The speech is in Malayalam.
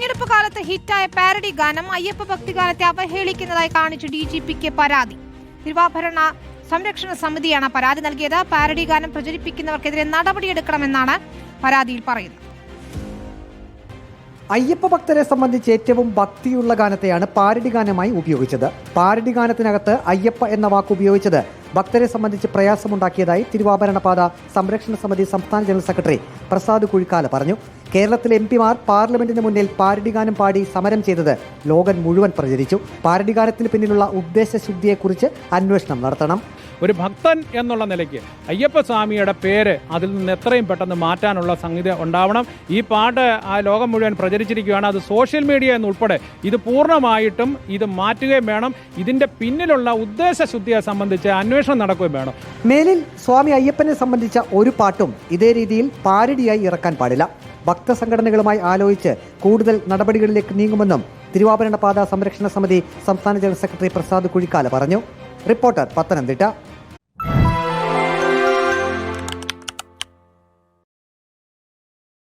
തെരഞ്ഞെടുപ്പ് കാലത്ത് ഹിറ്റായ പാരഡി ഗാനം അയ്യപ്പ ഭക്തിഗാനത്തെ അവഹേളിക്കുന്നതായി കാണിച്ച് ഡി ജി പിക്ക് പരാതി. തിരുവാഭരണ സംരക്ഷണ സമിതിയാണ് പരാതി നൽകിയത്. പാരഡി ഗാനം പ്രചരിപ്പിക്കുന്നവർക്കെതിരെ നടപടിയെടുക്കണമെന്നാണ് പരാതിയിൽ പറയുന്നത്. അയ്യപ്പ ഭക്തരെ സംബന്ധിച്ച് ഏറ്റവും ഭക്തിയുള്ള ഗാനത്തെയാണ് പാരഡി ഗാനമായി ഉപയോഗിച്ചത്. പാരഡി ഗാനത്തിനകത്ത് അയ്യപ്പ എന്ന വാക്ക് ഉപയോഗിച്ചത് ഭക്തരെ സംബന്ധിച്ച് പ്രയാസമുണ്ടാക്കിയതായി തിരുവാഭരണപാത സംരക്ഷണ സമിതി സംസ്ഥാന ജനറൽ സെക്രട്ടറി പ്രസാദ് കുഴിക്കാല പറഞ്ഞു. കേരളത്തിലെ എം പിമാർ പാർലമെന്റിന് മുന്നിൽ പാരഡി ഗാനം പാടി സമരം ചെയ്തത് ലോകം മുഴുവൻ പ്രചരിച്ചു. പാരഡി ഗാനത്തിന് പിന്നിലുള്ള ഉദ്ദേശശുദ്ധിയെക്കുറിച്ച് അന്വേഷണം നടത്തണം. ഒരു ഭക്തൻ എന്നുള്ള നിലയ്ക്ക് അയ്യപ്പസ്വാമിയുടെ പേര് അതിൽ നിന്ന് എത്രയും പെട്ടെന്ന് മാറ്റാനുള്ള സംഗതി ഉണ്ടാവണം. ഈ പാട്ട് ആ ലോകം മുഴുവൻ പ്രചരിച്ചിരിക്കുകയാണ്. അത് സോഷ്യൽ മീഡിയ എന്നുൾപ്പെടെ ഇത് പൂർണമായിട്ടും ഇത് മാറ്റുകയും വേണം. ഇതിന്റെ പിന്നിലുള്ള ഉദ്ദേശശുദ്ധിയെ സംബന്ധിച്ച് അന്വേഷണം നടക്കുകയും വേണം. മേലിൽ സ്വാമി അയ്യപ്പനെ സംബന്ധിച്ച ഒരു പാട്ടും ഇതേ രീതിയിൽ പാരഡിയായി ഇറക്കാൻ പാടില്ല. ഭക്തസംഘടനകളുമായി ആലോചിച്ച് കൂടുതൽ നടപടികളിലേക്ക് നീങ്ങുമെന്നും തിരുവാഭരണ പാത സംരക്ഷണ സമിതി സംസ്ഥാന ജനറൽ സെക്രട്ടറി പ്രസാദ് കുഴിക്കാല പറഞ്ഞു. റിപ്പോർട്ടർ പത്തനംതിട്ട.